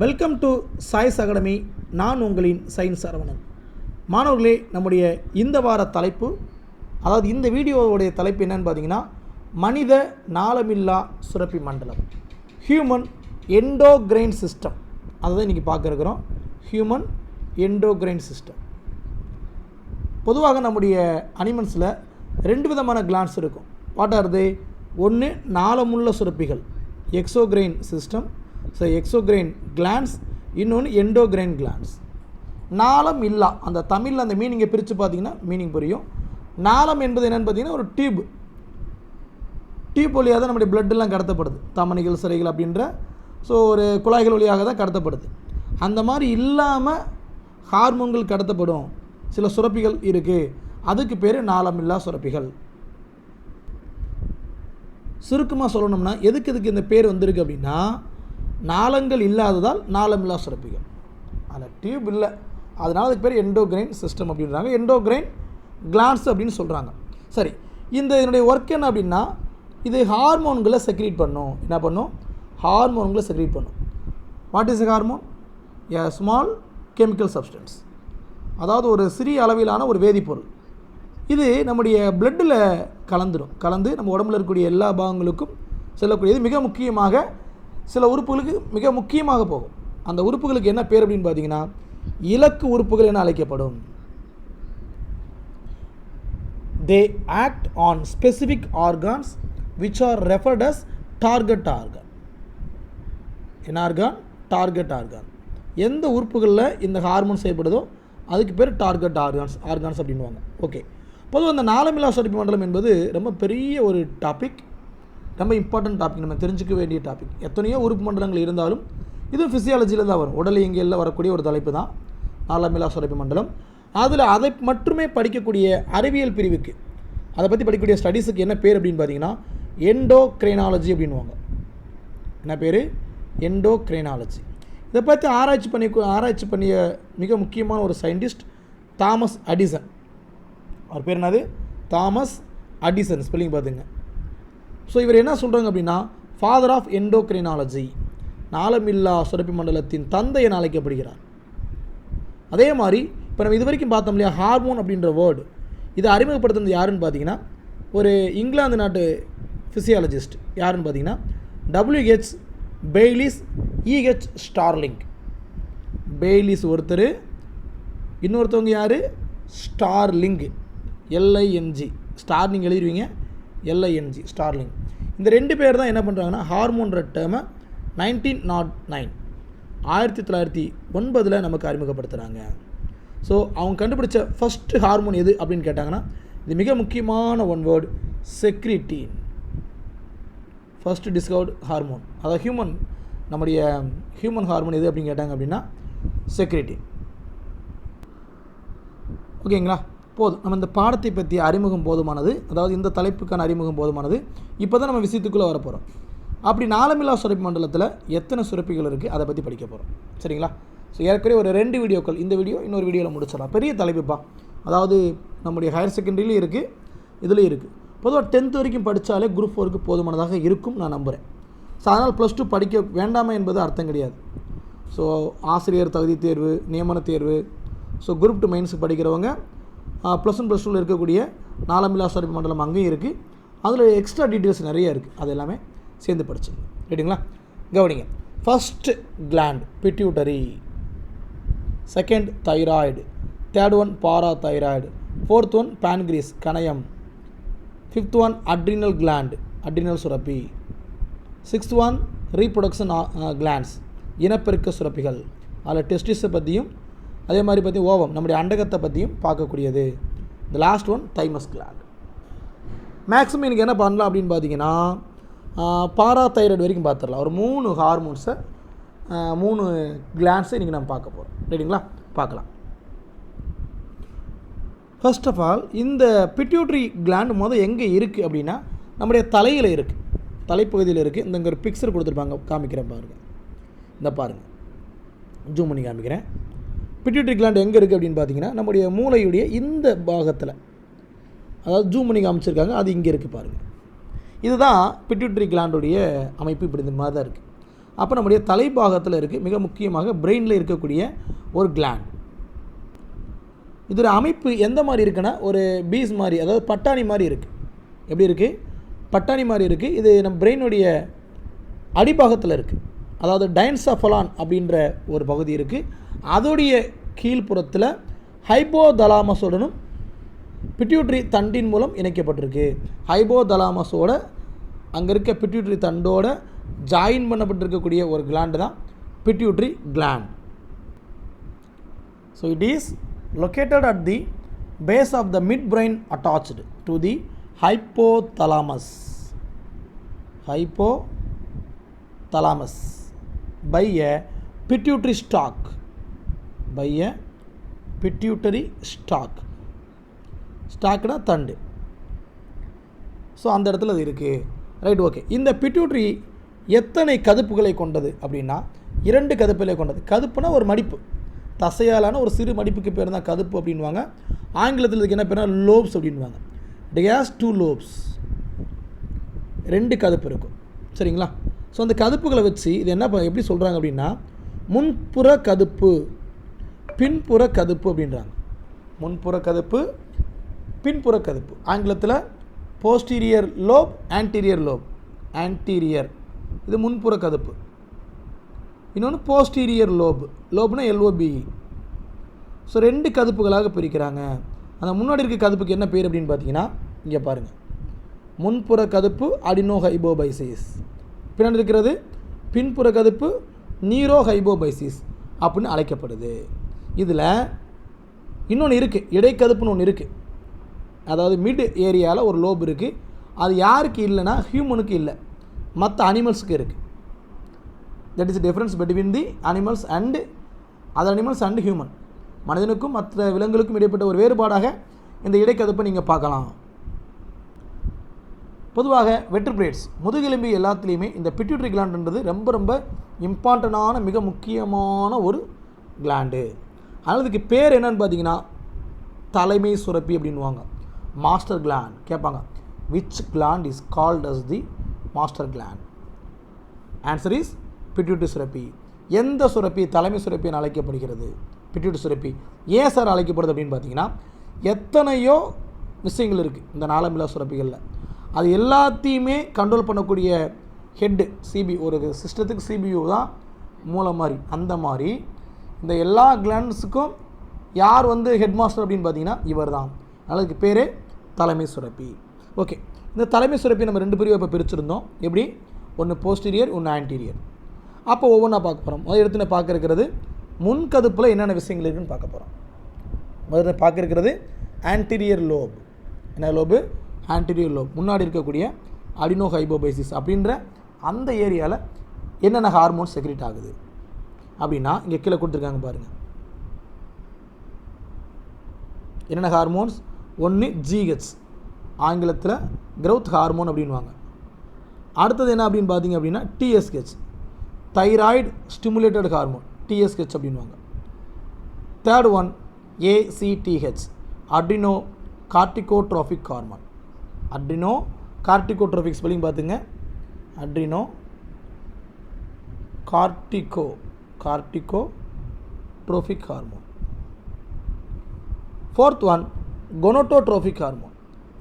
Welcome to choice academy நான் உங்களின் science Saravanan மாணவர்களே நம்முடைய இந்த வார தலைப்பு அதாவது இந்த வீடியோவுடைய தலைப்பு என்னன்னு பார்த்தீங்கன்னா மனித நாளமில்லா சுரப்பி மண்டலம். ஹியூமன் எண்டோகிரைன் சிஸ்டம் அதை தான் இன்றைக்கி பார்க்குறோம் ஹியூமன் எண்டோகிரைன் சிஸ்டம் பொதுவாக நம்முடைய அனிமல்ஸில் ரெண்டு விதமான கிளான்ஸ் இருக்கும். வாட் ஆர் தே ஒன்று நாளமுள்ள சுரப்பிகள். Exocrine system so exocrine glands இன்னொன்று எண்டோகிரைன் கிளான்ஸ் நாளம் இல்லா அந்த தமிழில் அந்த மீனிங்கை பிரித்து பார்த்தீங்கன்னா மீனிங் புரியும். நாளம் என்பது என்னென்னு பார்த்தீங்கன்னா ஒரு டியூப் டியூப் வழியாக தான் நம்முடைய blood-எல்லாம் கடத்தப்படுது. தமணிகள் சிறைகள் அப்படின்ற ஸோ ஒரு குழாய்கள் வழியாக தான் கடத்தப்படுது. அந்த மாதிரி இல்லாமல் ஹார்மோன்கள் கடத்தப்படும். சில சுரப்பிகள் இருக்குது அதுக்கு பேர் நாளமில்லா சுரப்பிகள். சுருக்கமாக சொல்லணும்னா எதுக்கு எதுக்கு இந்த பேர் வந்திருக்கு அப்படின்னா நாளங்கள் இல்லாததால் நாளமில்லா சுரப்பிகள். அதில் டியூப் இல்லை. அதனால் அதுக்கு பேர் எண்டோகிரைன் சிஸ்டம் அப்படின்றாங்க. எண்டோகிரைன் கிளான்ஸ் அப்படின்னு சொல்கிறாங்க சரி இந்த இதனுடைய ஒர்க் என்ன அப்படின்னா இது ஹார்மோன்களை செக்ரீட் பண்ணும். என்ன பண்ணும்? ஹார்மோன்களை செக்ரீட் பண்ணும். What is hormone a small chemical substance அதாவது ஒரு சிறிய அளவிலான ஒரு வேதிப்பொருள். இது நம்முடைய பிளட்டில் கலந்துடும் கலந்து நம்ம உடம்புல இருக்கக்கூடிய எல்லா பாகங்களுக்கும் செல்லக்கூடியது மிக முக்கியமாக சில உறுப்புகளுக்கு மிக முக்கியமாக போகும். அந்த உறுப்புகளுக்கு என்ன பேர் அப்படின்னு பார்த்தீங்கன்னா இலக்கு உறுப்புகள் என அழைக்கப்படும். They act on specific organs which are referred as target organ என்ன ஆர்கான் டார்கெட் ஆர்கான் எந்த உறுப்புகளில் இந்த ஹார்மோன் செயல்படுதோ அதுக்கு பேர் டார்கெட் ஆர்கான்ஸ் ஆர்கான்ஸ் அப்படின்வாங்க ஓகே பொதுவாக இந்த நாளமில்லா சுரப்பி மண்டலம் என்பது ரொம்ப பெரிய ஒரு டாபிக் ரொம்ப இம்பார்ட்டன்ட் டாபிக் நம்ம தெரிஞ்சுக்க வேண்டிய டாபிக் எத்தனையோ உறுப்பு மண்டலங்கள் இருந்தாலும் இதுவும் ஃபிசியாலஜியில் தான் வரும். உடல் இயங்கியலில் வரக்கூடிய ஒரு தலைப்பு தான். நாலாமிலா சுரப்பி மண்டலம். அதில் அதை மட்டுமே படிக்கக்கூடிய அறிவியல் பிரிவுக்கு அதை பற்றி படிக்கக்கூடிய ஸ்டடீஸுக்கு என்ன பேர் அப்படின்னு பார்த்தீங்கன்னா எண்டோக்ரைனாலஜி அப்படின்வாங்க என்ன பேர்? எண்டோக்ரைனாலஜி இதை பற்றி ஆராய்ச்சி பண்ணி ஆராய்ச்சி பண்ணிய மிக முக்கியமான ஒரு சயின்டிஸ்ட் தாமஸ் அடிசன். அவர் பேர் என்னது? தாமஸ் அடிசன் ஸ்பெல்லிங் பார்த்துங்க ஸோ இவர் என்ன சொல்கிறாங்க அப்படின்னா ஃபாதர் ஆஃப் எண்டோக்ரைனாலஜி நாளமில்லா சுரப்பி மண்டலத்தின் தந்தை என அழைக்கப்படுகிறார். அதே மாதிரி இப்போ நம்ம இது வரைக்கும் பார்த்தோம் இல்லையா ஹார்மோன் அப்படின்ற வேர்டு இதை அறிமுகப்படுத்துனது யாருன்னு பார்த்தீங்கன்னா ஒரு இங்கிலாந்து நாட்டு ஃபிசியாலஜிஸ்ட் யாருன்னு பார்த்தீங்கன்னா W H Bayliss E H Starling Bayliss ஒருத்தர் இன்னொருத்தவங்க யார்? Starling L I N G Starling எழுதிடுவீங்க L I N G Starling இந்த ரெண்டு பேர் தான் என்ன பண்ணுறாங்கன்னா ஹார்மோன்ற டேர்மை நைன்டீன் நாட் நைன் ஆயிரத்தி தொள்ளாயிரத்தி ஒன்பதில் நமக்கு அறிமுகப்படுத்துகிறாங்க ஸோ அவங்க கண்டுபிடிச்ச ஃபஸ்ட்டு ஹார்மோன் எது அப்படின்னு கேட்டாங்கன்னா இது மிக முக்கியமான one word secretin first discovered hormone அதாவது ஹியூமன் நம்முடைய ஹியூமன் ஹார்மோன் எது அப்படின்னு கேட்டாங்க அப்படின்னா செக்ரிட்டி ஓகேங்களா போதும் நம்ம இந்த பாடத்தை பற்றி அறிமுகம் போதுமானது அதாவது இந்த தலைப்புக்கான அறிமுகம் போதுமானது இப்போ தான் நம்ம விஷயத்துக்குள்ளே வரப்போகிறோம் அப்படி நாலமில்லா சுரப்பி மண்டலத்தில் எத்தனை சுரப்பிகள் இருக்குது அதை பற்றி படிக்க போகிறோம் சரிங்களா? ஸோ ஏற்கனவே ஒரு ரெண்டு வீடியோக்கள் இந்த வீடியோ இன்னொரு வீடியோவில் முடிச்சிடலாம். பெரிய தலைப்புப்பா. அதாவது நம்முடைய ஹையர் செகண்டரிலையும் இருக்குது இதுலேயும் இருக்குது பொதுவாக டென்த் வரைக்கும் படித்தாலே குரூப் ஃபோருக்கு போதுமானதாக இருக்கும் நான் நம்புகிறேன் ஸோ அதனால் ப்ளஸ் டூ படிக்க வேண்டாமா என்பது அர்த்தம் கிடையாது. ஸோ ஆசிரியர் தகுதி தேர்வு நியமன தேர்வு ஸோ குரூப் டூ மெயின்ஸுக்கு படிக்கிறவங்க ப்ளஸ் ஒன் ப்ளஸ் டூவில் இருக்கக்கூடிய நாலமில்லா சாரி மண்டலம் அங்கேயும் இருக்குது அதில் எக்ஸ்ட்ரா டீட்டெயில்ஸ் நிறைய இருக்குது அது எல்லாமே சேர்ந்து படிச்சுங்க ரைட்டுங்களா கவனிங்க. First gland pituitary second thyroid third one parathyroid fourth one pancreas கணையம். Fifth one adrenal gland adrenal சுரப்பி. சிக்ஸ்த் ஒன் ரீப்ரொடக்ஷன் கிளாண்ட்ஸ் இனப்பெருக்க சுரப்பிகள். அதில் டெஸ்டிஸை பற்றியும் அதே மாதிரி பற்றி ஓவம் நம்முடைய அண்டகத்தை பற்றியும் பார்க்கக்கூடியது. இந்த last one thymus gland maximum எனக்கு என்ன பண்ணலாம் அப்படின்னு பார்த்தீங்கன்னா பாரா தைராய்டு வரைக்கும் பார்த்துடலாம். ஒரு மூணு ஹார்மோன்ஸை மூணு கிளான்ஸை இன்றைக்கி நம்ம பார்க்க போகிறோம் ரைட்டுங்களா பார்க்கலாம். ஃபர்ஸ்ட் ஆஃப் ஆல் இந்த பிட்யூட்ரி கிளாண்ட் முதல் எங்கே இருக்குது அப்படின்னா நம்முடைய தலையில் இருக்குது தலைப்பகுதியில் இருக்குது இந்த இங்கே ஒரு பிக்சர் கொடுத்துருப்பாங்க. காமிக்கிறேன் பாருங்கள் இந்த பாருங்கள் ஜூம் பண்ணி காமிக்கிறேன். பிட்யூட்ரி கிளாண்ட் எங்கே இருக்குது அப்படின்னு பார்த்தீங்கன்னா நம்முடைய மூளையுடைய இந்த பாகத்தில். அதாவது ஜூம் பண்ணி காமிச்சிருக்காங்க அது இங்கே இருக்குது பாருங்கள் இதுதான் பிட்யூட்ரி கிளாண்டுடைய அமைப்பு இப்படி இந்த மாதிரி தான் இருக்குது அப்போ நம்முடைய தலைப்பாகத்தில் இருக்குது மிக முக்கியமாக பிரெயினில் இருக்கக்கூடிய ஒரு கிளாண்ட் இதோட அமைப்பு எந்த மாதிரி இருக்குன்னா ஒரு பீஸ் மாதிரி அதாவது பட்டாணி மாதிரி இருக்குது எப்படி இருக்குது பட்டாணி மாதிரி இருக்குது இது நம்ம பிரெயினுடைய அடிப்பாகத்தில் இருக்குது அதாவது டைன்சஃபலான் அப்படின்ற ஒரு பகுதி இருக்குது அதோடைய கீழ்ப்புறத்தில் ஹைபோதலாமஸுடனும் பிட்யூட்ரி தண்டின் மூலம் இணைக்கப்பட்டிருக்கு. ஹைபோதலாமஸோட அங்கே இருக்க பிட்யூட்ரி தண்டோட ஜாயின் பண்ணப்பட்டிருக்கக்கூடிய ஒரு கிளாண்டு தான் pituitary gland So it at the base of the mid the attached to the hypothalamus hypothalamus by a pituitary stalk. By a pituitary stalk. ஸ்டாக்னா தண்டு. ஸோ அந்த இடத்துல அது இருக்குது ரைட் ஓகே இந்த பிட்யூட்ரி எத்தனை கதுப்புகளை கொண்டது அப்படின்னா இரண்டு கதுப்புகளை கொண்டது. கதுப்புனா ஒரு மடிப்பு. தசையாலான ஒரு சிறு மடிப்புக்கு பேர் தான் கதுப்பு அப்படின்வாங்க ஆங்கிலத்தில் இதுக்கு என்ன பேர்னா லோப்ஸ் அப்படின்வாங்க இட் டூ லோப்ஸ் ரெண்டு கதுப்பு இருக்கும். சரிங்களா? ஸோ அந்த கதுப்புகளை வச்சு இது என்ன எப்படி சொல்கிறாங்க அப்படின்னா முன்புற கதுப்பு பின்புற கதுப்பு அப்படின்றாங்க. முன்புற கதுப்பு பின்புற கதுப்பு. ஆங்கிலத்தில் posterior lobe anterior lobe anterior இது முன்புற கதுப்பு. இன்னொன்று posterior lobe லோப்னா L O B E so ரெண்டு கதுப்புகளாக பிரிக்கிறாங்க. அந்த முன்னாடி இருக்க கதுப்புக்கு என்ன பேர் அப்படின்னு பார்த்தீங்கன்னா இங்கே பாருங்கள் முன்புற கதுப்பு அடினோ ஹைபோபைசிஸ் பின்னாடி இருக்கிறது? பின்புற கதுப்பு நீரோ ஹைபோபைசிஸ் அப்படின்னு அழைக்கப்படுது. இதில் இன்னொன்று இருக்குது இடைக்கதுப்புன்னு ஒன்று இருக்குது அதாவது மிட் ஏரியாவில் ஒரு லோப் இருக்குது அது யாருக்கு இல்லைன்னா ஹியூமனுக்கு இல்லை. மற்ற அனிமல்ஸுக்கு இருக்குது that is difference between the animals and other animals and human மனிதனுக்கும் மற்ற விலங்குகளுக்கும் இடைப்பட்ட ஒரு வேறுபாடாக இந்த இடைக்கதப்பை நீங்கள் பார்க்கலாம். பொதுவாக வெட்ரிபிரேட்ஸ் முதுகெலும்பி எல்லாத்துலேயுமே இந்த பிட்யூட்ரி கிளாண்டுன்றது ரொம்ப ரொம்ப இம்பார்ட்டண்டான மிக முக்கியமான ஒரு கிளாண்டு அதனால் இதுக்கு பேர் என்னன்னு பார்த்தீங்கன்னா தலைமை சுரப்பி அப்படின்வாங்க மாஸ்டர் கிளாண்ட் கேட்பாங்க. Which gland is called as the master gland answer is pituitary சுரப்பி. எந்த சுரப்பி தலைமை சுரப்பி என அழைக்கப்படுகிறது? பிட்யூட்ரி சுரப்பி. ஏன் சார் அழைக்கப்படுது அப்படின்னு பார்த்தீங்கன்னா எத்தனையோ விஷயங்கள் இருக்குது இந்த நாளமில்லா சுரப்பிகளில். அது எல்லாத்தையுமே கண்ட்ரோல் பண்ணக்கூடிய ஹெட்டு சிபி ஒரு சிஸ்டத்துக்கு சிபியூ தான் மூலம் மாதிரி அந்த மாதிரி இந்த எல்லா கிளாண்ட்ஸுக்கும் யார் வந்து ஹெட் மாஸ்டர் அப்படின்னு பார்த்தீங்கன்னா இவர் தான் அதனால் இதுக்கு பேர் தலைமை சுரப்பி. ஓகே இந்த தலைமை சுரப்பி நம்ம ரெண்டு பேரும் இப்போ பிரிச்சிருந்தோம். எப்படி? ஒன்று போஸ்டீரியர் ஒன்று ஆன்டீரியர் அப்போ ஒவ்வொன்றா பார்க்க போகிறோம் முதல் எடுத்து பார்க்க இருக்கிறது முன்கதுப்பில் என்னென்ன விஷயங்கள் இருக்குன்னு பார்க்க போகிறோம் முதல்ல பார்க்க இருக்கிறது ஆன்டீரியர் லோப் என்ன லோபு ஆன்டீரியர் லோப் முன்னாடி இருக்கக்கூடிய அடினோ ஹைபோபைசிஸ் அப்படின்ற அந்த ஏரியாவில் என்னென்ன ஹார்மோன்ஸ் செக்ரிட் ஆகுது? அப்படின்னா இங்கே கீழே கொடுத்துருக்காங்க பாருங்கள் என்னென்ன ஹார்மோன்ஸ் ஒன்று ஜிஹெச் ஆங்கிலத்தில் க்ரௌத் ஹார்மோன் அப்படின்வாங்க அடுத்தது என்ன அப்படின்னு பார்த்தீங்க அப்படின்னா TSH thyroid stimulated hormone TSH அப்படின்வாங்க third one ACTH adreno corticotrophic hormone adreno corticotropic spelling பார்த்துங்க. Adreno cortico cortico trophic hormone fourth one gonadotropic hormone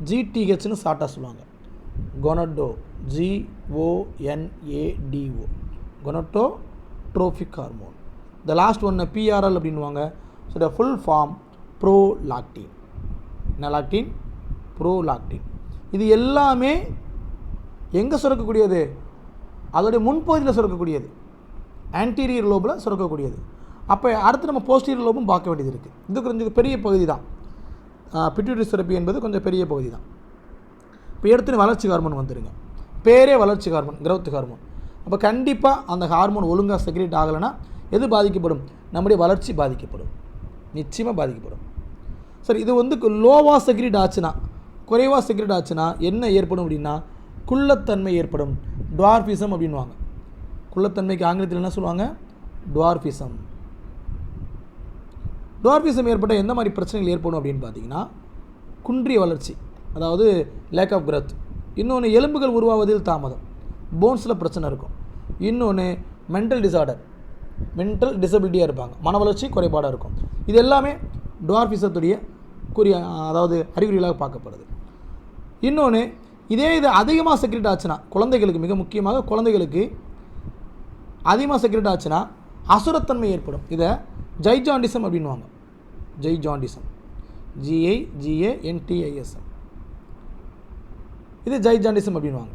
ஜிடிஹெச்னு ஷார்ட்டாக சொல்லுவாங்க. Gonado G O N A D O gonado trophic hormone the last ஒன்று PRL அப்படின்வாங்க so the full form prolactin என்ன lactin prolactin இது எல்லாமே எங்கே சுரக்கக்கூடியது? அதோடைய முன்பகுதியில் சுரக்கக்கூடியது. ஆன்டீரியர் லோபில் சுரக்கக்கூடியது. அப்போ அடுத்து நம்ம போஸ்டீரியர் லோபும் பார்க்க வேண்டியது இருக்குது இது கொஞ்சம் பெரிய பகுதி தான். பிட்யூட்டரி சுரப்பி என்பது கொஞ்சம் பெரிய பகுதி தான். இப்போ எடுத்து வளர்ச்சி ஹார்மோன் வந்துடுங்க பேரே வளர்ச்சி ஹார்மோன் கிரௌத் ஹார்மோன் அப்போ கண்டிப்பாக அந்த ஹார்மோன் ஒழுங்காக செக்ரேட் ஆகலைன்னா எது பாதிக்கப்படும்? நம்முடைய வளர்ச்சி பாதிக்கப்படும். நிச்சயமாக பாதிக்கப்படும். சரி இது வந்து லோவாக செக்ரேட் ஆச்சுன்னா குறைவாக சிகரெட் ஆச்சுன்னா என்ன ஏற்படும் அப்படின்னா குள்ளத்தன்மை ஏற்படும். டுவார்ஃபிசம் அப்படின்வாங்க குள்ளத்தன்மைக்கு ஆங்கிலத்தில் என்ன சொல்லுவாங்க? டுவார்ஃபிசம் டுவார்ஃபிசம் ஏற்பட்ட எந்த மாதிரி பிரச்சனைகள் ஏற்படும் அப்படின்னு பார்த்தீங்கன்னா குன்றிய வளர்ச்சி அதாவது லேக் ஆஃப் கிரத் இன்னொன்று எலும்புகள் உருவாவதில் தாமதம். போன்ஸில் பிரச்சனை இருக்கும். இன்னொன்று மென்டல் டிசார்டர் மென்டல் டிசபிலிட்டியாக இருப்பாங்க. மன வளர்ச்சி குறைபாடாக இருக்கும். இது எல்லாமே டுவார்ஃபிசத்துடைய குறிய அதாவது அறிகுறிகளாக பார்க்கப்படுது. இன்னொன்று இதே இது அதிகமாக செக்ரெட் ஆச்சுன்னா குழந்தைகளுக்கு மிக முக்கியமாக குழந்தைகளுக்கு அதிகமாக செக்ரெட் ஆச்சுன்னா அசுரத்தன்மை ஏற்படும். இதை ஜைஜாண்டிசம் அப்படின்வாங்க ஜெய்ஜாண்டிசம் ஜிஐ ஜிஏ என்டிஐஎஸ்எம் இது ஜெய் ஜாண்டிசம் அப்படின்வாங்க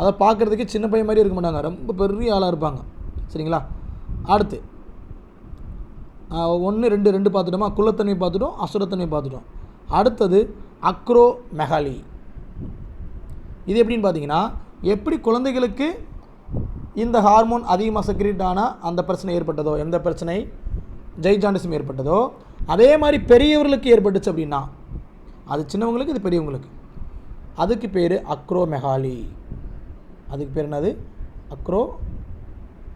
அதை பார்க்குறதுக்கு சின்ன பையன் மாதிரி இருக்க மாட்டாங்க. ரொம்ப பெரிய ஆளாக இருப்பாங்க. சரிங்களா? அடுத்து ஒன்று ரெண்டு ரெண்டு பார்த்துட்டோமா? குள்ளத்தன்மை பார்த்துட்டோம் அசுரத்தன்மை பார்த்துட்டோம். அடுத்தது அக்ரோ மெகாலி இது எப்படின்னு பார்த்தீங்கன்னா எப்படி குழந்தைகளுக்கு இந்த ஹார்மோன் அதிகமாக செக்ரேட் ஆனால் அந்த பிரச்சனை ஏற்பட்டதோ எந்த பிரச்சனை? ஜெய்ஜாண்டிசம் ஏற்பட்டதோ அதே மாதிரி பெரியவர்களுக்கு ஏற்பட்டுச்சு அப்படின்னா அது சின்னவங்களுக்கு இது பெரியவங்களுக்கு. அதுக்கு பேர் அக்ரோமெகாலி அதுக்கு பேர் என்னது? அக்ரோ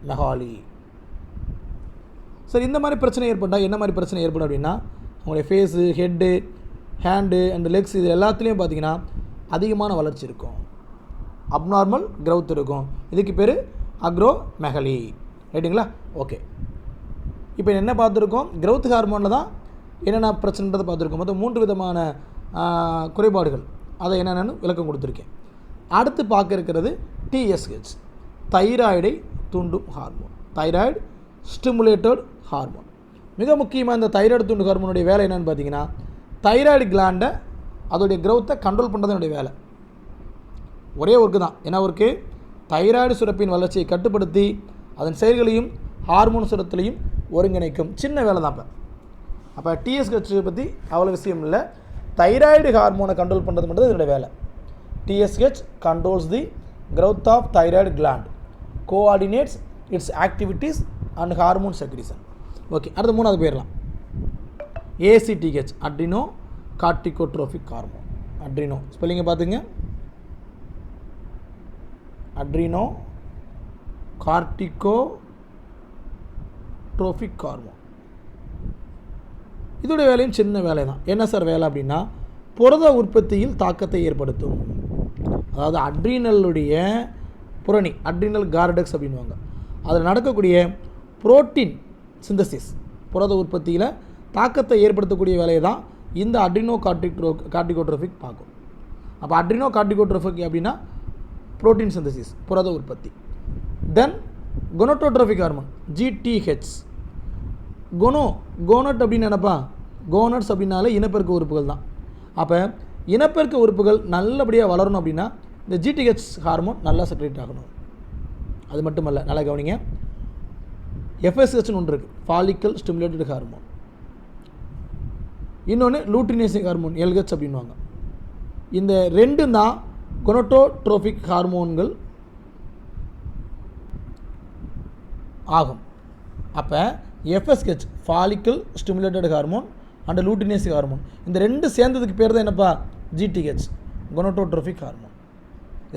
மெகாலி சரி இந்த மாதிரி பிரச்சனை ஏற்பட்டால் என்ன மாதிரி பிரச்சனை ஏற்படும் அப்படின்னா அவங்களுடைய face head hand and legs இது எல்லாத்துலேயும் பார்த்தீங்கன்னா அதிகமான வளர்ச்சி இருக்கும். அப்நார்மல் க்ரௌத் இருக்கும். இதுக்கு பேர் அக்ரோ மெகலி ரைட்டுங்களா ஓகே இப்போ என்ன பார்த்துருக்கோம்? க்ரௌத் ஹார்மோனில் தான் என்னென்ன பிரச்சனைன்றதை பார்த்துருக்கோம். மொத்தம் மூன்று விதமான குறைபாடுகள். அதை என்னென்னு விளக்கம் கொடுத்துருக்கேன். அடுத்து பார்க்க இருக்கிறது டிஎஸ்ஹெச் தைராய்டை தூண்டும் ஹார்மோன் தைராய்டு ஸ்டிமுலேட்டட் ஹார்மோன் மிக முக்கியமாக இந்த தைராய்டு தூண்டு ஹார்மோனுடைய வேலை என்னென்னு பார்த்தீங்கன்னா தைராய்டு கிளாண்டை அதோடைய க்ரௌத்தை கண்ட்ரோல் பண்ணுறது என்னுடைய வேலை. ஒரே ஒர்க்கு தான். என்ன ஒர்க்கு தைராய்டு சுரப்பின் வளர்ச்சியை கட்டுப்படுத்தி அதன் செயல்களையும் ஹார்மோன் சுரத்திலையும் ஒருங்கிணைக்கும். சின்ன வேலை தான் இப்போ அப்போ டிஎஸ்ஹெச் பற்றி அவ்வளோ விஷயம் இல்லை. தைராய்டு ஹார்மோனை கண்ட்ரோல் பண்ணுறது மட்டும் இதோட வேலை. TSH controls the growth of thyroid gland coordinates its activities and hormone secretion okay அடுத்து மூணாவது போயிடலாம். ACTH adreno corticotrophic hormone adreno. ஸ்பெல்லிங்கை பார்த்துங்க அட்ரினோ கார்டிகோ ட்ரோஃபிக் ஹார்மோன் இதோடைய வேலையும் சின்ன வேலை தான் என்ன சார் வேலை அப்படின்னா புரத உற்பத்தியில் தாக்கத்தை ஏற்படுத்தும். அதாவது அட்ரினலுடைய புரணி அட்ரினல் கார்டெக்ஸ் அப்படின்வாங்க அதில் நடக்கக்கூடிய புரோட்டீன் சிந்தசிஸ் புரத உற்பத்தியில் தாக்கத்தை ஏற்படுத்தக்கூடிய வேலையை தான் இந்த அட்ரினோ கார்டிக்ட்ரோ கார்டிகோட்ரோஃபிக் பார்க்கும். அப்போ அட்ரினோ கார்டிகோட்ரோஃபிக் அப்படின்னா புரோட்டீன் சிந்தசிஸ் புரத உற்பத்தி. Then gonadotrophic hormone GTH gono gonad அப்படின்னு நினப்பா கோனட்ஸ் அப்படின்னாலே இனப்பெருக்க உறுப்புகள் தான். அப்போ இனப்பெருக்க உறுப்புகள் நல்லபடியாக வளரணும் அப்படின்னா இந்த ஜிடிஹெச் ஹார்மோன் நல்லா செக்ரேட் ஆகணும். அது மட்டுமல்ல நல்லா கவனிங்க. எஃப்எஸ்ஹெச்னு ஒன்று இருக்குது ஃபாலிக்கல் ஸ்டிமுலேட்டட் ஹார்மோன் இன்னொன்று லூட்ரினேசிங் ஹார்மோன் எல்ஹெச் அப்படின்வாங்க இந்த ரெண்டும் தான் கொனோட்டோட்ரோபிக் ஹார்மோன்கள் ஆகும். அப்போ FSH follicle stimulated hormone and luteinising hormone இந்த ரெண்டு சேர்ந்ததுக்கு பேர் தான் என்னப்பா? ஜிடிஹெச் கொனோட்டோட்ரோபிக் ஹார்மோன்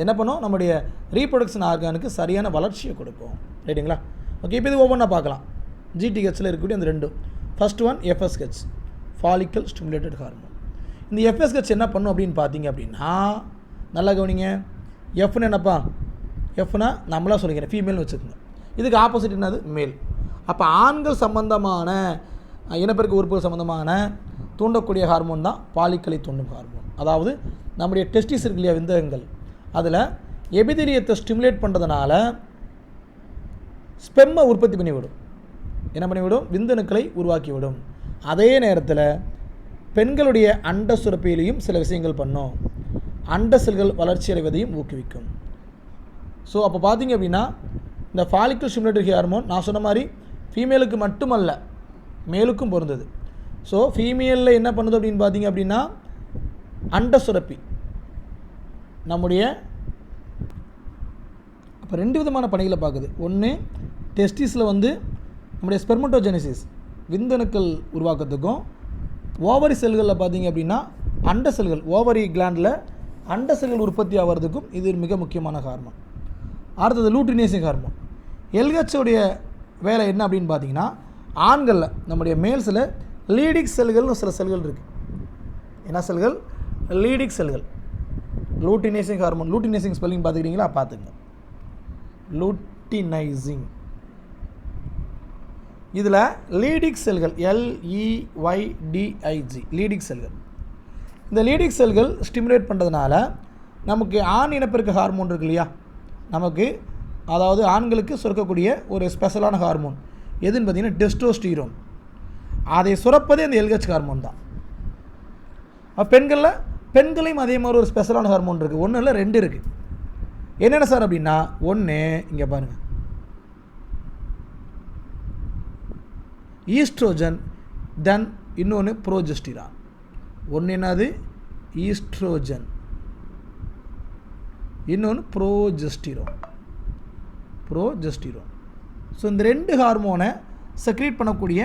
என்ன பண்ணும்? நம்முடைய ரீப்ரொடக்ஷன் ஆர்கானுக்கு சரியான வளர்ச்சியை கொடுக்கும். ரைட்டுங்களா ஓகே இப்போ இது ஒவ்வொன்றா பார்க்கலாம். ஜிடிஹெச்சில் இருக்கக்கூடிய அந்த ரெண்டும். First one FSH follicle stimulated hormone இந்த எஃப்எஸ்ஹெச் என்ன பண்ணும் அப்படின்னு பார்த்தீங்க அப்படின்னா நல்லா கவனிங்க. எஃப்னு என்னப்பா? எஃப்னா நம்மளாக சொல்லிக்கிறேன் ஃபீமேல்னு வச்சுக்கோங்க. இதுக்கு ஆப்போசிட் என்னது? மேல் அப்போ ஆண்கள் சம்பந்தமான இனப்பெருக்க உறுப்புகள் சம்மந்தமான தூண்டக்கூடிய ஹார்மோன் தான் பாலிக்கலை தூண்டும் ஹார்மோன் அதாவது நம்முடைய டெஸ்டிஸ் இருக்கு இல்லையா விந்தகங்கள். அதில் எபிதிரியத்தை ஸ்டிமுலேட் பண்ணுறதுனால ஸ்பெம்மை உற்பத்தி பண்ணிவிடும். என்ன பண்ணிவிடும்? விந்தணுக்களை உருவாக்கிவிடும். அதே நேரத்தில் பெண்களுடைய அண்ட சுரப்பியிலையும் சில விஷயங்கள் பண்ணும். அண்ட செல்கள் வளர்ச்சி அடைவதையும் ஊக்குவிக்கும். ஸோ அப்போ பார்த்தீங்க அப்படின்னா இந்த ஃபாலிக்கல் ஸ்டிமுலேட்டரி ஹார்மோன் நான் சொன்ன மாதிரி ஃபீமேலுக்கு மட்டுமல்ல மேலுக்கும் பொருந்தது. ஸோ ஃபீமேலில் என்ன பண்ணுது அப்படின்னு பார்த்தீங்க அப்படின்னா அண்ட சுரப்பி. நம்முடைய அப்போ ரெண்டு விதமான பணிகளை பார்க்குது ஒன்று டெஸ்டிஸில் வந்து நம்முடைய ஸ்பெர்மட்டோஜெனிசிஸ் விந்தணுக்கள் உருவாக்கத்துக்கும் ஓவரி செல்களில் பார்த்தீங்க அப்படின்னா அண்ட செல்கள் ஓவரி கிளாண்டில் அண்ட செல்கள் உற்பத்தி ஆகிறதுக்கும் இது மிக முக்கியமான ஹார்மோன் அடுத்தது லூட்ரினேசிங் ஹார்மோன் எல்ஹெச்சோடைய வேலை என்ன அப்படின்னு பார்த்தீங்கன்னா ஆண்களில் நம்முடைய மேல்ஸில் லீடிக் செல்கள்னு சில செல்கள் இருக்குது என்ன செல்கள் லீடிக் செல்கள் லூட்டினைசிங் ஹார்மோன் லூட்டினைசிங் ஸ்பெல்லிங் பார்த்துக்கிறீங்களா? பார்த்துங்க லூட்டினைசிங் இதில் லீடிக் செல்கள் எல்இஒய்டிஐஜி லீடிக் செல்கள் இந்த லீடிக் செல்கள் ஸ்டிமுலேட் பண்ணுறதுனால நமக்கு ஆண் இனப்பெருக்க ஹார்மோன் இருக்கு இல்லையா? நமக்கு அதாவது ஆண்களுக்கு சுரக்கக்கூடிய ஒரு ஸ்பெஷலான ஹார்மோன் எதுன்னு பார்த்தீங்கன்னா டெஸ்டோஸ்டீரோன் அதை சுரப்பதே அந்த எல்ஹெச் ஹார்மோன் தான். பெண்களில் பெண்களையும் அதே மாதிரி ஒரு ஸ்பெஷலான ஹார்மோன் இருக்குது ஒன்றும் இல்லை ரெண்டு இருக்குது என்னென்ன சார் அப்படின்னா ஒன்று இங்கே பாருங்கள் ஈஸ்ட்ரோஜன் தென் இன்னொன்று ப்ரோஜெஸ்டிரான் ஒன்று என்னது? ஈஸ்ட்ரோஜன். இன்னொன்று ப்ரோஜெஸ்டிரோன். ப்ரோஜெஸ்டிரோன். ஸோ இந்த ரெண்டு ஹார்மோனை செக்ரீட் பண்ணக்கூடிய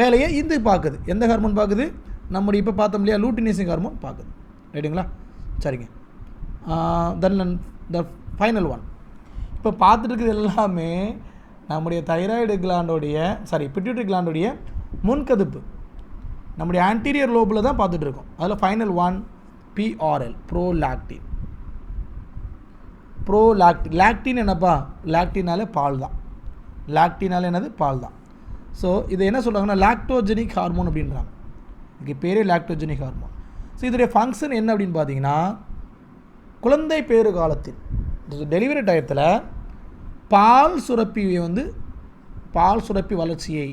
வேலையை இது பார்க்குது. எந்த ஹார்மோன் பார்க்குது? நம்முடைய இப்போ பார்த்தோம் இல்லையா லூட்டினேசிங் ஹார்மோன் பார்க்குது. ரைட்டுங்களா? சரிங்க. தென் த ஃபைனல் ஒன் இப்போ பார்த்துட்டு இருக்கிறது எல்லாமே நம்முடைய தைராய்டு கிளாண்டோடைய சாரி பிட்யூட்ரி கிளாண்டோடைய முன்கதிப்பு. நம்முடைய ஆன்டீரியர் லோபில் தான் பார்த்துட்டு இருக்கோம் அதில் ஃபைனல் ஒன் பிஆர்எல் ப்ரோலாக்டின் ப்ரோ லாக்டி லாக்டின் என்னப்பா? லாக்டினாலே பால் தான். லாக்டினாலே என்னது? பால் தான். ஸோ இதை என்ன சொல்கிறாங்கன்னா லாக்டோஜெனிக் ஹார்மோன் அப்படின்றாங்க. இதுக்கு பேரே லாக்டோஜெனிக் ஹார்மோன் ஸோ இதோடைய ஃபங்க்ஷன் என்ன அப்படின்னு பார்த்தீங்கன்னா குழந்தை பேறு காலத்தில் டெலிவரி டயத்தில் பால் சுரப்பியை வந்து பால் சுரப்பி வளர்ச்சியை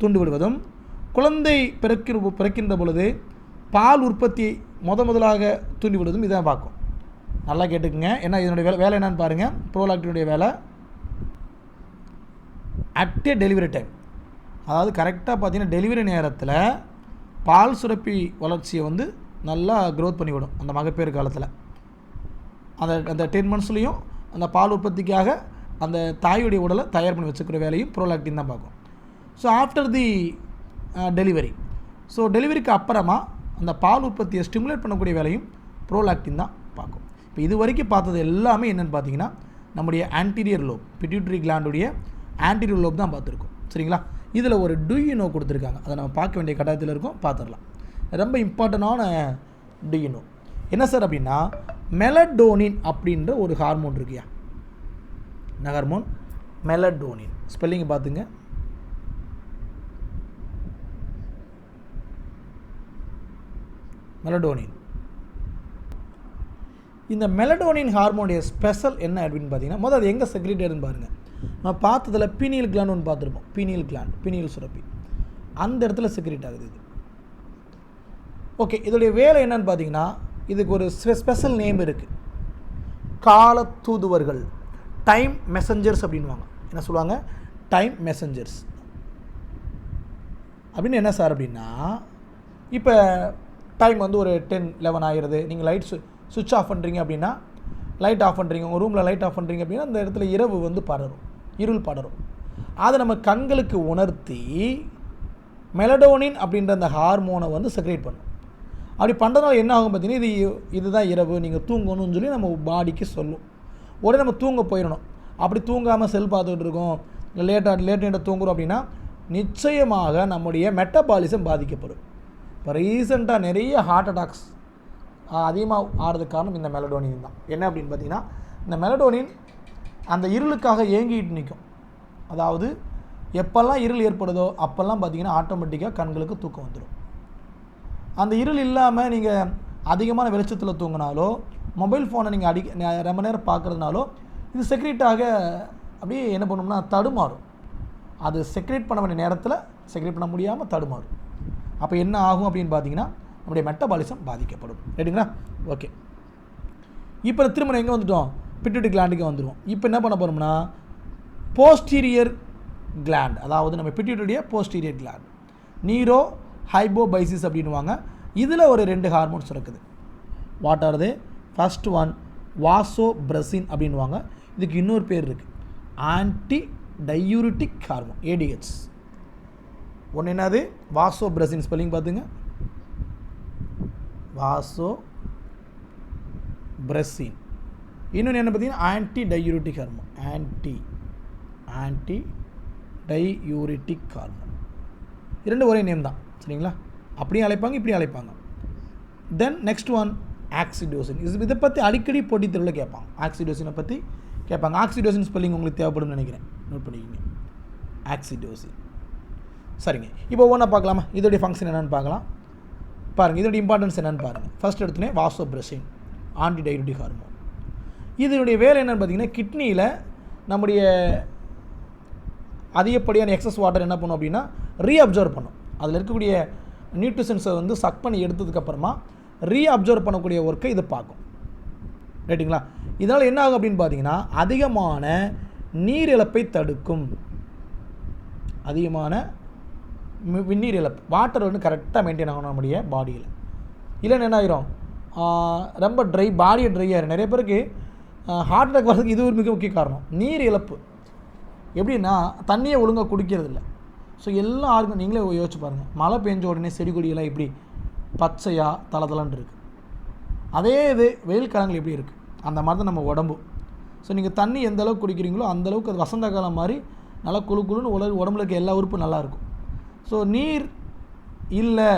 தூண்டிவிடுவதும் குழந்தை பிறக்கிற பிறக்கின்ற பொழுது பால் உற்பத்தி முத முதலாக தூண்டிவிடுவதும் இதான் பார்க்கும் நல்லா கேட்டுக்குங்க. ஏன்னா இதனுடைய வேலை வேலை என்னன்னு பாருங்கள் ப்ரோலாக்டினுடைய வேலை அட் டெலிவரி டைம் அதாவது கரெக்டாக பார்த்தீங்கன்னா டெலிவரி நேரத்தில் பால் சுரப்பி வளர்ச்சியை வந்து நல்லா க்ரோத் பண்ணிவிடும் அந்த மகப்பேறு காலத்தில். அந்த அந்த டென் மந்த்ஸ்லேயும் அந்த பால் உற்பத்திக்காக அந்த தாயுடைய உடலை தயார் பண்ணி வச்சுக்கிற வேலையும் ப்ரோலாக்டின் தான் பார்க்கும். So after the delivery so டெலிவரிக்கு அப்புறமா அந்த பால் உற்பத்தியை ஸ்டிமுலேட் பண்ணக்கூடிய வேலையும் ப்ரோலாக்டின் தான் பார்க்கும். இப்போ இது வரைக்கும் பார்த்தது எல்லாமே என்னென்னு பார்த்தீங்கன்னா நம்முடைய ஆன்டீரியர் லோப் பிட்யூட்ரி கிளாண்டுடைய ஆன்டீரியர் லோப் தான் பார்த்துருக்கோம். சரிங்களா? இதில் ஒரு டூயினோ கொடுத்துருக்காங்க. அதை நம்ம பார்க்க வேண்டிய கட்டாயத்தில் இருக்கும். பார்த்துடலாம். ரொம்ப இம்பார்ட்டண்டான டூயினோ என்ன சார் அப்படின்னா மெலடோனின் அப்படின்ற ஒரு ஹார்மோன் இருக்குயா? என்ன ஹார்மோன் மெலடோனின் ஸ்பெல்லிங் பார்த்துங்க. மெலடோனின் இந்த மெலடோனின் ஹார்மோனுடைய ஸ்பெஷல் என்ன அப்படின்னு பார்த்தீங்கன்னா முதல் அது எங்கே செக்ரிட்டேருன்னு பாருங்கள் நம்ம பார்த்ததில் பீனியல் கிளாண்ட் ஒன்று பார்த்துருப்போம். பீனியல் கிளாண்ட் பீனியல் சுரப்பி அந்த இடத்துல செக்ரிட் ஆகுது இது. ஓகே இதோடைய வேலை என்னன்னு பார்த்தீங்கன்னா இதுக்கு ஒரு ஸ்பெஷல் நேம் இருக்குது கால தூதுவர்கள் டைம் மெசஞ்சர்ஸ் அப்படின்வாங்க என்ன சொல்லுவாங்க? டைம் மெசஞ்சர்ஸ் அப்படின்னு என்ன சார் அப்படின்னா இப்போ டைம் வந்து ஒரு டென் லெவன் ஆகிடுது நீங்கள் லைட் சுவிட்ச் ஆஃப் பண்ணுறீங்க அப்படின்னா லைட் ஆஃப் பண்ணுறீங்க உங்கள் ரூமில் லைட் ஆஃப் பண்ணுறீங்க அப்படின்னா அந்த இடத்துல இரவு வந்து படரும். இருள் படரும். அதை நம்ம கண்களுக்கு உணர்த்தி மெலடோனின் அப்படின்ற அந்த ஹார்மோனை வந்து செக்ரேட் பண்ணும். அப்படி பண்ணுறதுனால என்ன ஆகும் பார்த்தீங்கன்னா இது இதுதான் இரவு நீங்கள் தூங்கணும்னு சொல்லி நம்ம பாடிக்கு சொல்லும். உடனே நம்ம தூங்க போயிடணும். அப்படி தூங்காமல் செல் பார்த்துக்கிட்டு இருக்கோம் லேட்டாக லேட் நைட்டாக தூங்குறோம் அப்படின்னா நிச்சயமாக நம்முடைய மெட்டபாலிசம் பாதிக்கப்படும். இப்போ ரீசெண்டாக நிறைய ஹார்ட் அட்டாக்ஸ் அதிகமாக ஆகிறதுக்கு காரணம் இந்த மெலடோனின் தான். என்ன அப்படின்னு பார்த்தீங்கன்னா இந்த மெலடோனின் அந்த இருளுக்காக ஏங்கிட்டு நிற்கும். அதாவது எப்போல்லாம் இருள் ஏற்படுதோ அப்போல்லாம் பார்த்தீங்கன்னா ஆட்டோமேட்டிக்காக கண்களுக்கு தூக்கம் வந்துடும் அந்த இருள் இல்லாமல் நீங்கள் அதிகமான வெளிச்சத்தில் தூங்கினாலோ மொபைல் ஃபோனை நீங்கள் அடி நே- ரொம்ப நேரம் பார்க்குறதுனாலோ இது செக்ரேட்டாக அப்படியே என்ன பண்ணோம்னா தடுமாறும். அது செக்ரேட் பண்ண வேண்டிய நேரத்தில் செக்ரேட் பண்ண முடியாமல் தடுமாறும். அப்போ என்ன ஆகும் அப்படின்னு பார்த்தீங்கன்னா நம்முடைய மெட்டபாலிசம் பாதிக்கப்படும். ரைட்டுங்களா ஓகே இப்போ திரும்ப எங்கே வந்துட்டோம்? பிட்டுட்டு கிளாண்டுக்கு வந்துடுவோம் இப்போ என்ன பண்ண போகிறோம்னா போஸ்டீரியர் கிளாண்ட் அதாவது நம்ம பிட்யூட்டரிய போஸ்டீரியர் கிளாண்ட் நீரோ ஹைபோபைசிஸ் அப்படின்வாங்க இதில் ஒரு ரெண்டு ஹார்மோன்ஸ் இருக்குது. What are they first one vasopressin அப்படின்வாங்க இதுக்கு இன்னொரு பேர் இருக்குது ஆன்டி டையூரிட்டிக் ஹார்மோன் ஏடிஹெச் ஒன்று என்னது? வாசோ பிரசின் ஸ்பெல்லிங் பார்த்துங்க. வாசோ பிரசின் இன்னொன்று என்ன பார்த்தீங்கன்னா anti diuretic hormone anti antidiuretic hormone இரண்டு ஒரே நேம் தான். சரிங்களா? அப்படியும் அழைப்பாங்க இப்படியும் அழைப்பாங்க. தென் நெக்ஸ்ட் ஒன் ஆக்சிடோசின் இது இதை பற்றி அடிக்கடி போட்டித் தேர்வில் கேட்பாங்க. ஆக்சிடோசினை பற்றி கேட்பாங்க. ஆக்சிடோசின் ஸ்பெல்லிங் உங்களுக்கு தேவைப்படும் நினைக்கிறேன். நோட் பண்ணிக்கிங்க. ஆக்சிடோசின் சரிங்க. இப்போ ஒவ்வொன்றா பார்க்கலாமா? இதோடைய ஃபங்க்ஷன் என்னென்னு பார்க்கலாம். பாருங்கள் இதோடைய இம்பார்ட்டன்ஸ் என்னென்னு பாருங்கள் ஃபர்ஸ்ட் எடுத்துனே வாசோ பிரஷின் ஆன்டி டயபெட்டிக் ஹார்மோன் இதனுடைய வேலை என்னென்னு பார்த்தீங்கன்னா கிட்னியில் நம்முடைய அதிகப்படியான எக்ஸஸ் வாட்டர் என்ன பண்ணும் அப்படின்னா ரீஅப்சர்வ் பண்ணும். அதில் இருக்கக்கூடிய நியூட்ரிஷன்ஸை வந்து சக் பண்ணி எடுத்ததுக்கப்புறமா ரீஅப்சர்வ் பண்ணக்கூடிய ஒர்க்கை இது பார்க்கும். ரைட்டுங்களா இதனால் என்ன ஆகும் அப்படின்னு பார்த்தீங்கன்னா அதிகமான நீர் இழப்பை தடுக்கும். அதிகமான மி- நீர் இழப்பு. வாட்டர் வந்து கரெக்டாக மெயின்டைன் ஆகணும் நம்முடைய பாடியில் இல்லைன்னா என்ன ஆயிரும்? ரொம்ப ட்ரை பாடியை ட்ரை ஆகிடும் நிறைய பேருக்கு ஹார்ட் அட்டாக் வர்றதுக்கு இது ஒரு மிக முக்கிய காரணம். நீர் இழப்பு. எப்படின்னா தண்ணியை ஒழுங்காக குடிக்கிறது இல்லை ஸோ எல்லா ஆர்கன் நீங்களே யோசிச்சு பாருங்கள் மழை பெஞ்ச உடனே செடி கொடியெல்லாம் எப்படி? பச்சையாக தளதளன்னு இருக்குது அதே இது வெயில் காலங்கள் எப்படி இருக்குது அந்த மாதிரி தான் நம்ம உடம்பு. ஸோ நீங்கள் தண்ணி எந்த அளவுக்கு குடிக்கிறீங்களோ அந்த அளவுக்கு அது வசந்த காலம் மாதிரி நல்லா குழு குழுன்னு உல உடம்புல இருக்க எல்லா உறுப்பும் நல்லா இருக்கும். ஸோ நீர் இல்லை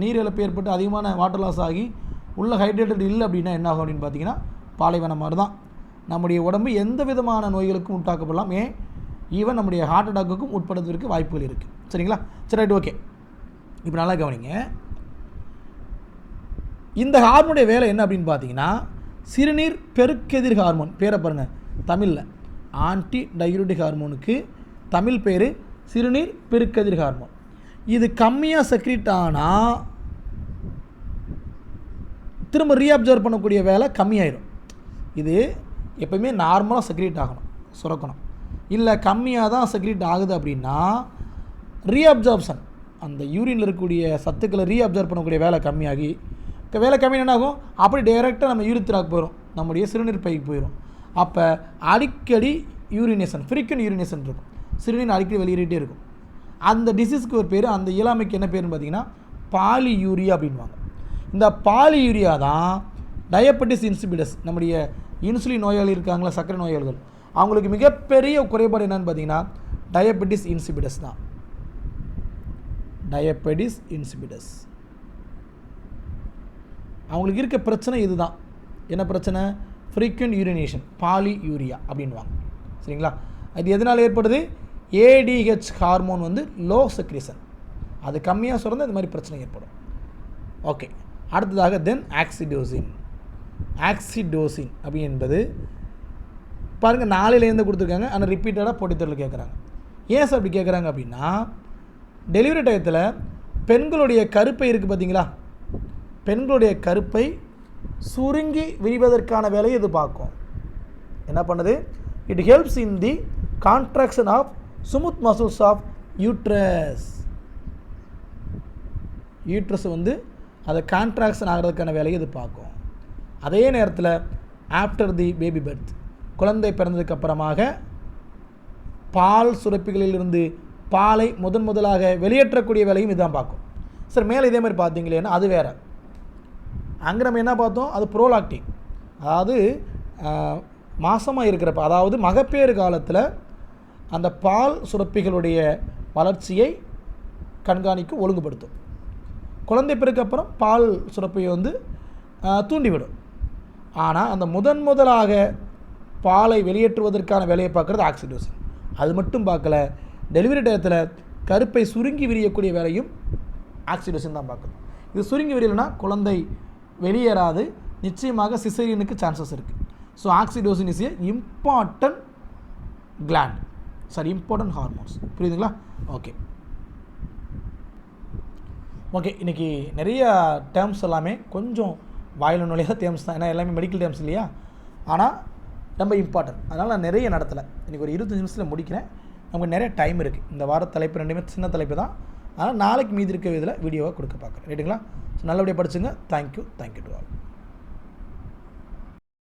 நீர் இழப்பு ஏற்பட்டு அதிகமான வாட்டர் லாஸ் ஆகி உள்ள ஹைட்ரேட்டட் இல்லை அப்படின்னா என்ன ஆகும் அப்படின்னு பார்த்தீங்கன்னா பாலைவனம் மாதிரி தான். நம்முடைய உடம்பு எந்த விதமான நோய்களுக்கும் உண்டாக்கப்படலாம். ஏன்? ஈவன் நம்முடைய ஹார்ட் அட்டாக்குக்கும் உட்படுவதற்கு வாய்ப்புகள் இருக்குது சரிங்களா? சரி ரைட் ஓகே இப்போ நல்லா கவனிங்க. இந்த ஹார்மோனுடைய வேலை என்ன அப்படின்னு பார்த்தீங்கன்னா சிறுநீர் பெருக்கெதிர் ஹார்மோன் பேரை பாருங்கள் தமிழில். ஆன்டி டயூரிட்டிக் ஹார்மோனுக்கு தமிழ் பேர் சிறுநீர் பெருக்கெதிர் ஹார்மோன் இது கம்மியாக செக்ரீட் ஆனால் திரும்ப ரீஅப்சர்வ் பண்ணக்கூடிய வேலை கம்மியாயிடும் இது எப்பயுமே நார்மலாக செக்ரீட் ஆகணும் சுரக்கணும். இல்லை கம்மியாக தான் செக்ரீட் ஆகுது அப்படின்னா ரீஅப்சார்ப்ஷன் அந்த யூரினில் இருக்கக்கூடிய சத்துக்களை ரீஅப்சர்வ் பண்ணக்கூடிய வேலை கம்மியாகி வேலை கம்மி என்ன ஆகும்? அப்படி டைரெக்டாக நம்ம யூரித்ராக்கு போயிடும் நம்முடைய சிறுநீர் பைக்கு போயிடும் அப்போ அடிக்கடி யூரினேஷன் ஃப்ரீக்வன்ட் யூரினேஷன் இருக்கும். சிறுநீர் அடிக்கடி வெளியேறிட்டே இருக்கும். அந்த டிசீஸ்க்கு ஒரு பேர் அந்த இயலாமைக்கு என்ன பேருன்னு பார்த்தீங்கன்னா பாலி யூரியா அப்படின்வாங்க இந்த பாலி யூரியா தான் டயபெட்டிஸ் இன்சிபிடஸ் நம்முடைய இன்சுலின் நோயாளி இருக்காங்களா சர்க்கரை நோயாளிகள். அவங்களுக்கு மிகப்பெரிய குறைபாடு என்னன்னு பார்த்தீங்கன்னா டயபெட்டிஸ் இன்சிபிடஸ் தான். டயபெட்டிஸ் இன்சிபிடஸ் அவங்களுக்கு இருக்க பிரச்சனை இதுதான். என்ன பிரச்சனை? ஃப்ரீக்வெண்ட் யூரினேஷன் பாலி யூரியா அப்படின்வாங்க சரிங்களா? அது எதனால் ஏற்படுது? ஏடிஹெச் ஹார்மோன் வந்து லோ செக்ரிசன் அது கம்மியாக சுரந்து இந்த மாதிரி பிரச்சனை ஏற்படும். ஓகே அடுத்ததாக தென் ஆக்சிடோசின் ஆக்சிடோசின் அப்படி என்பது பாருங்கள் நாளையிலேருந்து கொடுத்துருக்காங்க. ஆனால் ரிப்பீட்டடாக போட்டித்தரில் கேட்குறாங்க ஏன் சார் அப்படி கேட்குறாங்க அப்படின்னா டெலிவரி டயத்தில் பெண்களுடைய கருப்பை இருக்குது பார்த்தீங்களா பெண்களுடைய கருப்பை சுருங்கி விரிவதற்கான வேலையை இது பார்க்கும். என்ன பண்ணுது? It helps in the contraction of smooth muscles of uterus uterus வந்து அதை கான்ட்ராக்ஷன் ஆகிறதுக்கான வேலையை இது பார்க்கும். அதே நேரத்தில் ஆஃப்டர் தி பேபி பர்த் குழந்தை பிறந்ததுக்கு அப்புறமாக பால் சுரப்பிகளிலிருந்து பாலை முதன் முதலாக வெளியேற்றக்கூடிய வேலையும் இதுதான் பார்க்கும். சார் மேலே இதே மாதிரி பார்த்தீங்களேன்னா அது வேறு. அங்கே நம்ம என்ன பார்த்தோம்? அது ப்ரோலாக்டின். அதாவது மாசமாக இருக்கிறப்ப அதாவது மகப்பேறு காலத்தில் அந்த பால் சுரப்பிகளுடைய வளர்ச்சியை கண்காணிக்கும் ஒழுங்குபடுத்தும். குழந்தை பிறக்கப்புறம் பால் சுரப்பையை வந்து தூண்டிவிடும். ஆனால் அந்த முதன் முதலாக பாலை வெளியேற்றுவதற்கான வேலையை பார்க்குறது ஆக்சிடோசின். அது மட்டும் பார்க்கல டெலிவரி டயத்தில் கருப்பை சுருங்கி விரியக்கூடிய வேலையும் ஆக்சிடோசின் தான் பார்க்குது. இது சுருங்கி விரியலைன்னா குழந்தை வெளியேறாது நிச்சயமாக சிசரியனுக்கு சான்சஸ் இருக்குது so oxytocin is a important gland sorry important hormones புரியுதுங்களா? ஓகே ஓகே இன்றைக்கி நிறைய டேர்ம்ஸ் எல்லாமே கொஞ்சம் வாயில் நுழையாத டேர்ம்ஸ் தான். ஏன்னா எல்லாமே மெடிக்கல் டேர்ம்ஸ் இல்லையா? ஆனால் ரொம்ப இம்பார்ட்டன்ட் அதனால் நான் நிறைய நடத்தலை. இன்றைக்கி ஒரு இருபத்தஞ்சு நிமிஷத்தில் முடிக்கிறேன். நமக்கு நிறைய டைம் இருக்குது இந்த வார தலைப்பு ரெண்டுமே சின்ன தலைப்பு தான். அதனால் நாளைக்கு மீதி இருக்க இதில் வீடியோவை கொடுக்க பார்க்குறேன். ரைட்டுங்களா ஸோ நல்லபடியாக படிச்சுங்க. Thank you thank you to all